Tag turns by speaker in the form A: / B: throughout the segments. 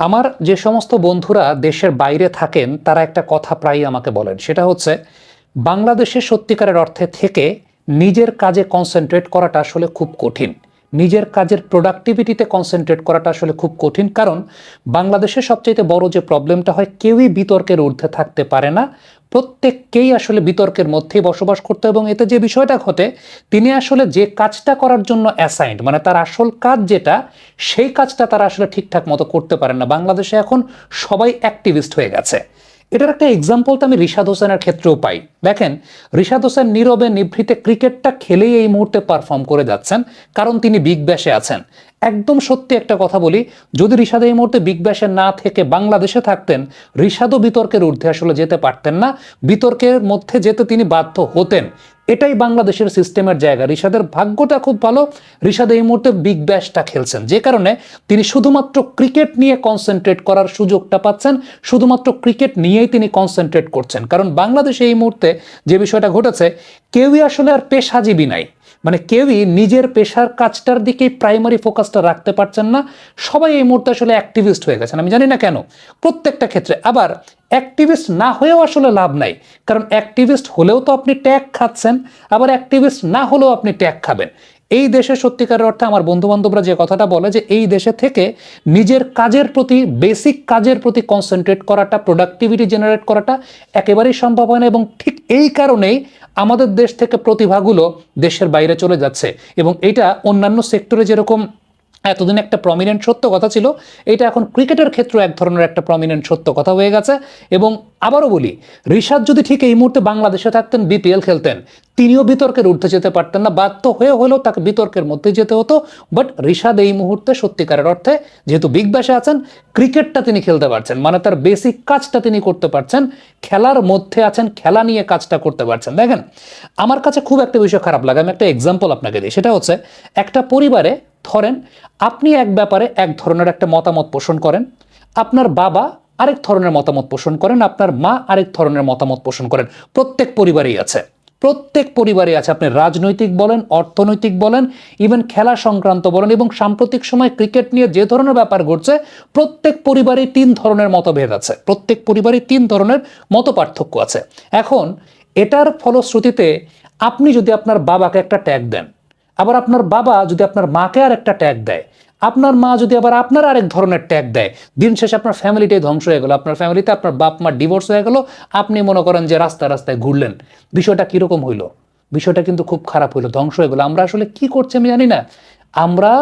A: আমার যে সমস্ত বন্ধুরা দেশের বাইরে থাকেন, তারা একটা কথা প্রায়ই আমাকে বলেন। সেটা হচ্ছে বাংলাদেশের সত্যিকারের অর্থে থেকে নিজের কাজে কনসেন্ট্রেট করাটা আসলে খুব কঠিন। নিজের কাজের প্রোডাক্টিভিটিতে কনসেন্ট্রেট করাটা আসলে খুব কঠিন। কারণ বাংলাদেশের সবচাইতে বড় যে প্রবলেমটা হয়, কেউই বিতর্কের ঊর্ধ্বে থাকতে পারে না। প্রত্যেককেই আসলে বিতর্কের মধ্যেই বসবাস করতে এবং এতে যে বিষয়টা ঘটে, তিনি আসলে যে কাজটা করার জন্য অ্যাসাইন্ড মানে তার আসল কাজ যেটা, সেই কাজটা তারা আসলে ঠিকঠাক মতো করতে পারেন না। বাংলাদেশে এখন সবাই অ্যাক্টিভিস্ট হয়ে গেছে। এটার একটা এক্সাম্পল তো আমি রিশাদ হোসেনের ক্ষেত্রেও পাই। দেখেন, রিশাদ হোসেন নীরবে নিভৃতে ক্রিকেটটা খেলেই এই মুহূর্তে পারফর্ম করে যাচ্ছেন, কারণ তিনি বিগ ব্যাশে আছেন। একদম সত্যি একটা কথা বলি, যদি রিশাদ এই মুহূর্তে বিগ ব্যাশে না থেকে বাংলাদেশে থাকতেন, রিশাদও বিতর্কের ঊর্ধ্বে আসলে যেতে পারতেন না। বিতর্কের মধ্যে যেতে তিনি বাধ্য হতেন। এটাই বাংলাদেশের সিস্টেমের জায়গা। রিশাদের ভাগ্যটা খুব ভালো। রিশাদ এই মুহূর্তে বিগ ব্যাশটা খেলছেন। যে কারণে তিনি শুধুমাত্র ক্রিকেট নিয়ে কনসেন্ট্রেট করার সুযোগটা পাচ্ছেন। শুধুমাত্র ক্রিকেট নিয়েই তিনি কনসেন্ট্রেট করছেন। কারণ বাংলাদেশে এই মুহূর্তে যে বিষয়টা ঘটেছে, কেউই আসলে আর পেশাজীবী নাই। মানে কেউই নিজের পেশার কাজটার দিকেই প্রাইমারি ফোকাসটা রাখতে পারছেন না। সবাই এই মুহূর্তে আসলে অ্যাক্টিভিস্ট হয়ে গেছেন। আমি জানি না কেন। প্রত্যেকটা ক্ষেত্রে। আবার অ্যাক্টিভিস্ট না হয়েও আসলে লাভ নাই। কারণ অ্যাক্টিভিস্ট হলেও তো আপনি ট্যাগ খাচ্ছেন, আবার অ্যাক্টিভিস্ট না হলেও আপনি ট্যাগ খাবেন। এই দেশে সত্যিকারের অর্থে আমার বন্ধু বান্ধবরা যে কথাটা বলে যে এই দেশে থেকে নিজের কাজের প্রতি বেসিক কাজের প্রতি কনসেন্ট্রেট করাটা প্রোডাক্টিভিটি জেনারেট করাটা একেবারেই সম্ভব হয় না এবং ঠিক এই কারণেই আমাদের দেশ থেকে প্রতিভাগুলো দেশের বাইরে চলে যাচ্ছে এবং এটা অন্যান্য সেক্টরে যেরকম এতদিন একটা প্রমিনেন্ট সত্য কথা ছিল, এটা এখন ক্রিকেটের ক্ষেত্রে এক ধরনের একটা প্রমিনেন্ট সত্য কথা হয়ে গেছে। এবং আবারও বলি ঋষাদ যদি ঠিক এই মুহূর্তে বাংলাদেশে থাকতেন বিপিএল খেলতেন, তিনিও বিতর্কের ঊর্ধ্বে যেতে পারতেন না, বাধ্য হয়ে হলেও তাকে বিতর্কের মধ্যে যেতে হতো। বাট ঋষাদ এই মুহূর্তে সত্যিকারের অর্থে যেহেতু বিগ ব্যাশে আছেন ক্রিকেটটা তিনি খেলতে পারছেন মানে তার বেসিক কাজটা তিনি করতে পারছেন, খেলার মধ্যে আছেন, খেলা নিয়ে কাজটা করতে পারছেন। দেখেন, আমার কাছে খুব একটা বিষয় খারাপ লাগে, আমি একটা এক্সাম্পল আপনাকে দিই, সেটা হচ্ছে, একটা পরিবারে ধরেন, আপনি এক ব্যাপারে এক ধরনের একটা মতামত পোষণ করেন, আপনার বাবা আরেক ধরনের মতামত পোষণ করেন, আপনার মা আরেক ধরনের মতামত পোষণ করেন। প্রত্যেক পরিবারেই আছে। প্রত্যেক পরিবারে আছে। আপনি রাজনৈতিক বলেন, অর্থনৈতিক বলেন ইভেন খেলা সংক্রান্ত বলেন এবং সাম্প্রতিক সময় ক্রিকেট নিয়ে যে ধরনের ব্যাপার ঘটছে, প্রত্যেক পরিবারেই তিন ধরনের মতভেদ আছে। প্রত্যেক পরিবারেই তিন ধরনের মত পার্থক্য আছে। এখন, এটার ফলশ্রুতিতে আপনি যদি আপনার বাবাকে একটা ট্যাগ দেন আবার আপনার বাবা যদি আপনার মাকে আর একটা ট্যাগ দেয়, আপনার মা যদি আবার আপনার আরেক ধরনের ট্যাগ দেয়, দিন শেষে আপনার ফ্যামিলিটাই ধ্বংস হয়ে গেল, আপনার ফ্যামিলিতে আপনার বাপ মা ডিভোর্স হয়ে গেল, আপনি মনে করেন যে রাস্তায় রাস্তায় ঘুরলেন। বিষয়টা কীরকম হইল? বিষয়টা কিন্তু খুব খারাপ হইল, ধ্বংস হয়ে গেলো। আমরা আসলে কি করছি আমি জানি না। আমরা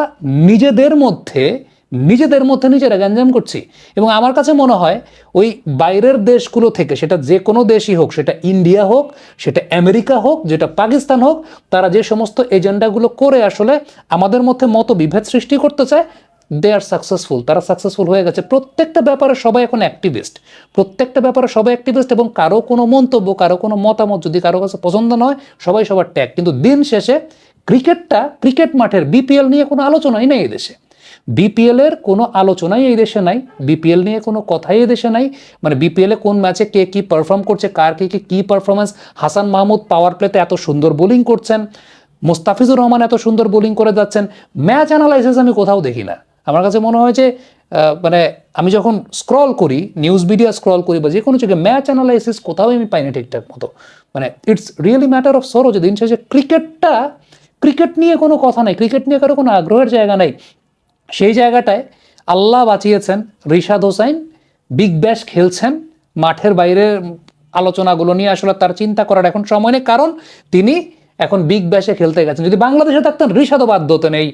A: নিজেদের মধ্যে নিজেদের মধ্যে নিজেরা গ্যাঞ্জাম করছি। এবং আমার কাছে মনে হয় ওই বাইরের দেশগুলো থেকে, সেটা যে কোনো দেশই হোক, সেটা ইন্ডিয়া হোক, সেটা আমেরিকা হোক, যেটা পাকিস্তান হোক, তারা যে সমস্ত এজেন্ডাগুলো করে আসলে আমাদের মধ্যে মত বিভেদ সৃষ্টি করতে চায় দে আর সাকসেসফুল তারা সাকসেসফুল হয়ে গেছে। প্রত্যেকটা ব্যাপারে সবাই এখন অ্যাক্টিভিস্ট প্রত্যেকটা ব্যাপারে সবাই অ্যাক্টিভিস্ট এবং কারও কোনো মন্তব্য, কারও কোনো মতামত যদি কারও কাছে পছন্দ নয়, সবাই সবার ট্যাগ কিন্তু দিন শেষে ক্রিকেটটা ক্রিকেট মাঠের বিপিএল নিয়ে কোনো আলোচনাই নেই এদেশে দেশে। বিপিএল এর কোনো আলোচনাই এই দেশে নাই। বিপিএল নিয়ে কোনো কথাই এই দেশে নাই। মানে বিপিএল এ কোন ম্যাচে কে কি পারফর্ম করছে, কার কে কি কি পারফরমেন্স হাসান মাহমুদ পাওয়ার প্লেতে এত সুন্দর বোলিং করছেন, মোস্তাফিজুর রহমান এত সুন্দর বোলিং করে যাচ্ছেন ম্যাচ অ্যানালাইসিস আমি কোথাও দেখি না। আমার কাছে মনে হয় যে মানে আমি যখন স্ক্রল করি নিউজ মিডিয়া স্ক্রল করি বা যে কোনো জায়গায় ম্যাচ অ্যানালাইসিস কোথাও আমি পাই না ঠিকঠাক মতো। মানে it's really matter of sorrow যে দিন শেষে ক্রিকেটটা ক্রিকেট নিয়ে কোনো কথা নাই ক্রিকেট নিয়ে কারও কোনো আগ্রহের জায়গা নাই। সেই জায়গাটায় আল্লাহ বাঁচিয়েছেন রিশাদ হোসাইন, বিগ ব্যাশ খেলছেন, মাঠের বাইরে আলোচনাগুলো নিয়ে আসলে তার চিন্তা করার এখন সময় নেই, কারণ তিনি এখন বিগ ব্যাশে খেলতে গেছেন। যদি বাংলাদেশে থাকতেন, রিশাদও বাধ্য হতেন এই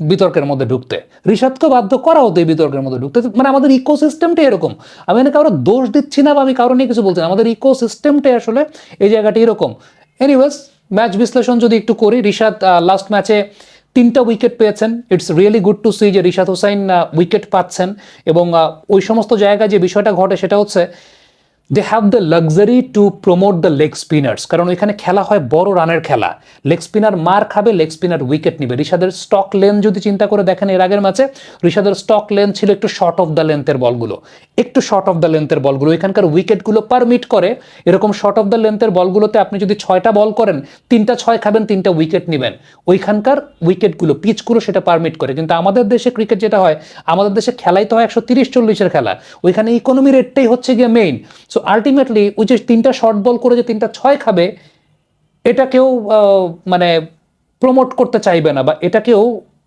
A: বিতর্কের মধ্যে ঢুকতে। ঋষাদকে বাধ্য করা হতো এই বিতর্কের মধ্যে ঢুকতে। মানে আমাদের ইকোসিস্টেমটাই এরকম। আমি এখানে কারও দোষ দিচ্ছি না বা আমি কারও নিয়ে কিছু বলছি না। আমাদের ইকোসিস্টেমটাই আসলে এই জায়গাটি এরকম। এনিওয়েজ ম্যাচ বিশ্লেষণ যদি একটু করি ঋষাদ লাস্ট ম্যাচে তিনটা উইকেট পেয়েছেন। It's really good to see যে রিশাদ হোসাইন উইকেট পাচ্ছেন এবং ওই সমস্ত জায়গায় যে বিষয়টা ঘটে সেটা হচ্ছে they have the luxury to promote the leg spinners কারণ ওইখানে খেলা হয় বড় রানের খেলা। লেগ স্পিনার মার খাবে লেগ স্পিনার উইকেট নিবে। ঋষাদের স্টক লেন যদি চিন্তা করে দেখেন এর আগের ম্যাচে ঋষাদের স্টক লেন ছিল একটু শর্ট অফ দ্য লেন্থের বলগুলো। একটু শর্ট অফ দ্য লেন্থের বলগুলো। এখানকার উইকেটগুলো পারমিট করে, এরকম শর্ট অফ দ্য লেন্থের বলগুলোতে আপনি যদি ছয়টা বল করেন, তিনটা ছয় খাবেন, তিনটা উইকেট নেবেন। ওইখানকার উইকেটগুলো পিচগুলো সেটা পারমিট করে। কিন্তু আমাদের দেশে ক্রিকেট যেটা হয়, আমাদের দেশে খেলাই তো হয় একশো তিরিশ চল্লিশের খেলা। ওইখানে ইকোনমি রেটটাই হচ্ছে গিয়ে মেইন সো আলটিমেটলি ওই যে তিনটা শর্ট বল করে যে তিনটা ছয় খাবে, এটা কেউ মানে প্রমোট করতে চাইবে না বা এটা কেউ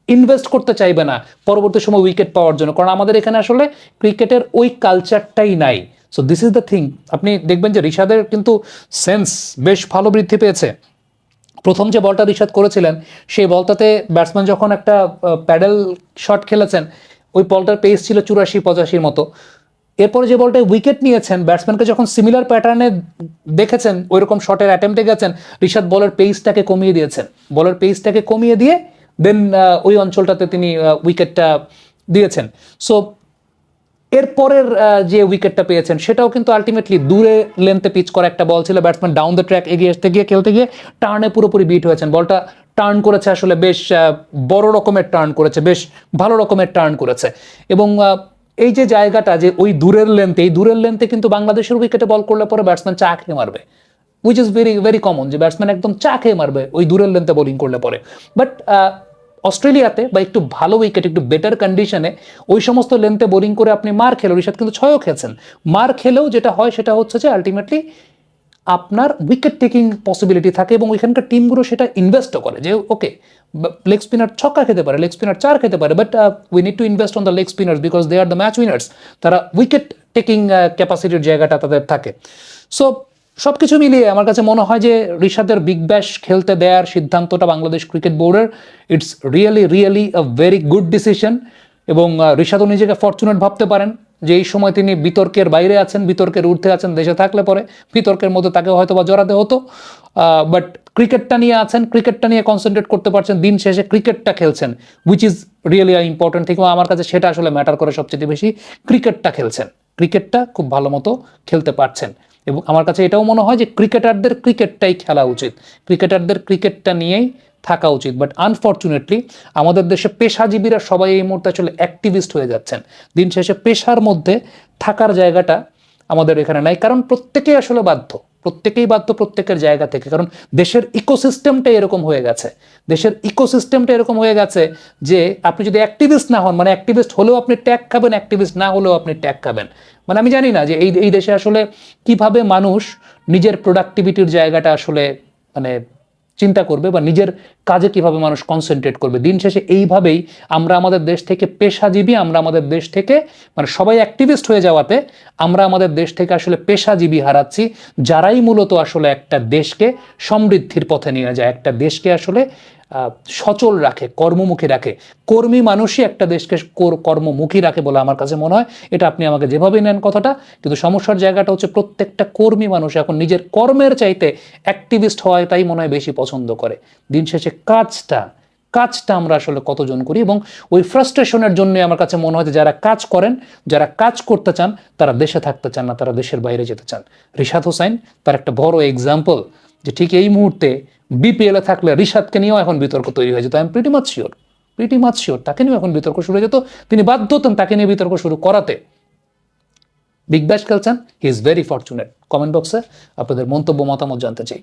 A: ইনভেস্ট করতে চাইবে না পরবর্তী সময় উইকেট পাওয়ার জন্য। কারণ আমাদের এখানে আসলে ক্রিকেটের ওই কালচারটাই নাই। So this is the thing আপনি দেখবেন যে ঋষাদের কিন্তু সেন্স বেশ ভালো বৃদ্ধি পেয়েছে। প্রথম যে বলটা রিশাদ করেছিলেন, সেই বলটাতে ব্যাটসম্যান যখন একটা প্যাডেল শট খেলেছেন, ওই বলটার পেস ছিল চুরাশি, পঁচাশির মতো। এরপরে যে বলটা উইকেট নিয়েছেন ব্যাটসম্যানকে যখন সিমিলার প্যাটার্নে দেখেছেন ওই রকম শটের অ্যাটেম্পটে গেছেন ঋষাদ বলের পেসটাকে কমিয়ে দিয়েছেন। বলের পেসটাকে কমিয়ে দিয়ে দেন ওই অঞ্চলটাতে তিনি উইকেটটা দিয়েছেন। সো এরপরের যে উইকেটটা পেয়েছেন, সেটাও কিন্তু আলটিমেটলি দূরে লেন্থে পিচ করা একটা বল ছিল। ব্যাটসম্যান ডাউন দ্য ট্র্যাক এগিয়ে আসতে গিয়ে, খেলতে গিয়ে টার্নে পুরোপুরি বিট হয়েছেন। বলটা টার্ন করেছে আসলে বেশ বড় রকমের টার্ন করেছে, বেশ ভালো রকমের টার্ন করেছে। এবং এই যে জায়গাটা যে ওই দূরের লেন্থে এই দূরের লেন্থে কিন্তু বাংলাদেশের উইকেটে বল করলে পরে ব্যাটসম্যান চা খেয়ে মারবে which is very very common যে ব্যাটসম্যান একদম চা খেয়ে মারবে ওই দূরের লেন্থে বোলিং করলে পরে। বাট অস্ট্রেলিয়াতে বা একটু ভালো উইকেট একটু বেটার কন্ডিশনে ওই সমস্ত লেন্থে বোলিং করে আপনি মার খেলো ঋষাদ কিন্তু ছয়ও খেলছেন। মার খেলেও যেটা হয় সেটা হচ্ছে যে আলটিমেটলি আপনার উইকেট টেকিং পসিবিলিটি থাকে এবং ওইখানকার টিমগুলো সেটা ইনভেস্টও করে যে ওকে লেগ স্পিনার ছক্কা খেতে পারে লেগ স্পিনার চার খেতে পারে but we need to invest on the leg spinners because they are the match winners তারা উইকেট টেকিং ক্যাপাসিটির জায়গাটা তাদের থাকে। সো সব কিছু মিলিয়ে আমার কাছে মনে হয় যে ঋষাদের বিগ ব্যাশ খেলতে দেওয়ার সিদ্ধান্তটা বাংলাদেশ ক্রিকেট বোর্ডের it's really really a very good decision এবং আহ, ঋষাদও নিজেকে ফরচুনেট ভাবতে পারেন যে এই সময় তিনি বিতর্কের বাইরে আছেন বিতর্কের ঊর্ধ্বে আছেন দেশে থাকলে পরে বিতর্কের মধ্যে তাকে হয়তো বা জড়াতে হতো। বাট ক্রিকেটটা নিয়ে আছেন ক্রিকেটটা নিয়ে কনসেন্ট্রেট করতে পারছেন দিন শেষে ক্রিকেটটা খেলছেন which is really important thing আমার কাছে সেটা আসলে ম্যাটার করে সবচেয়ে বেশি ক্রিকেটটা খেলছেন। ক্রিকেটটা খুব ভালো মতো খেলতে পারছেন। এবং আমার কাছে এটাও মনে হয় যে ক্রিকেটারদের ক্রিকেটটাই খেলা উচিত। ক্রিকেটারদের ক্রিকেটটা নিয়েই থাকা উচিত। বাট আনফর্চুনেটলি আমাদের দেশে পেশাজীবীরা সবাই এই মুহূর্তে আসলে অ্যাক্টিভিস্ট হয়ে যাচ্ছেন। দিন শেষে পেশার মধ্যে থাকার জায়গাটা আমাদের এখানে নাই। কারণ প্রত্যেকেই আসলে বাধ্য। প্রত্যেকেই বাধ্য প্রত্যেকের জায়গা থেকে। কারণ দেশের ইকোসিস্টেমটা এরকম হয়ে গেছে। দেশের ইকোসিস্টেমটা এরকম হয়ে গেছে যে আপনি যদি অ্যাক্টিভিস্ট না হন মানে অ্যাক্টিভিস্ট হলেও আপনি ট্যাগ খাবেন অ্যাক্টিভিস্ট না হলেও আপনি ট্যাগ খাবেন। মানে আমি জানি না যে এই এই দেশে আসলে কীভাবে মানুষ নিজের প্রোডাক্টিভিটির জায়গাটা আসলে মানে চিন্তা করবে বা নিজের কাজে কীভাবে মানুষ কনসেন্ট্রেট করবে। দিন শেষে এইভাবেই আমরা আমাদের দেশ থেকে পেশাজীবী, আমরা আমাদের দেশ থেকে মানে সবাই অ্যাক্টিভিস্ট হয়ে যাওয়াতে আমরা আমাদের দেশ থেকে আসলে পেশাজীবী হারাচ্ছি, যারাই মূলত আসলে একটা দেশকে সমৃদ্ধির পথে নিয়ে যায়। একটা দেশকে আসলে সচল রাখে, কর্মমুখী রাখে। কর্মী মানুষই একটা দেশকে কর্মমুখী রাখে বলে আমার কাছে মনে হয়। এটা আপনি আমাকে যেভাবেই নেন কথাটা, কিন্তু সমস্যার জায়গাটা হচ্ছে প্রত্যেকটা কর্মী মানুষ এখন নিজের কর্মের চাইতে অ্যাক্টিভিস্ট হওয়াটাই মনে হয় বেশি পছন্দ করে। দিন শেষে কাজটা কাজটা আমরা আসলে কতজন করি এবং ওই ফ্রাস্ট্রেশনের জন্য আমার কাছে মনে হয় যারা কাজ করেন, যারা কাজ করতে চান, তারা দেশে থাকতে চান না, তারা দেশের বাইরে যেতে চান। রিশাদ হোসাইন তার একটা বড় এক্সাম্পল যে ঠিক এই মুহূর্তে বিপিএলে থাকলে রিশাদকে নিয়েও এখন বিতর্ক তৈরি হয়ে যেত I am pretty much sure pretty much sure তাকে নিয়েও এখন বিতর্ক শুরু হয়ে যেত তিনি বাধ্য হতেন তাকে নিয়ে বিতর্ক শুরু করাতে। বিগ ব্যাশ খেলছেন he is very fortunate comment বক্সে আপনাদের মন্তব্য, মতামত জানতে চাই।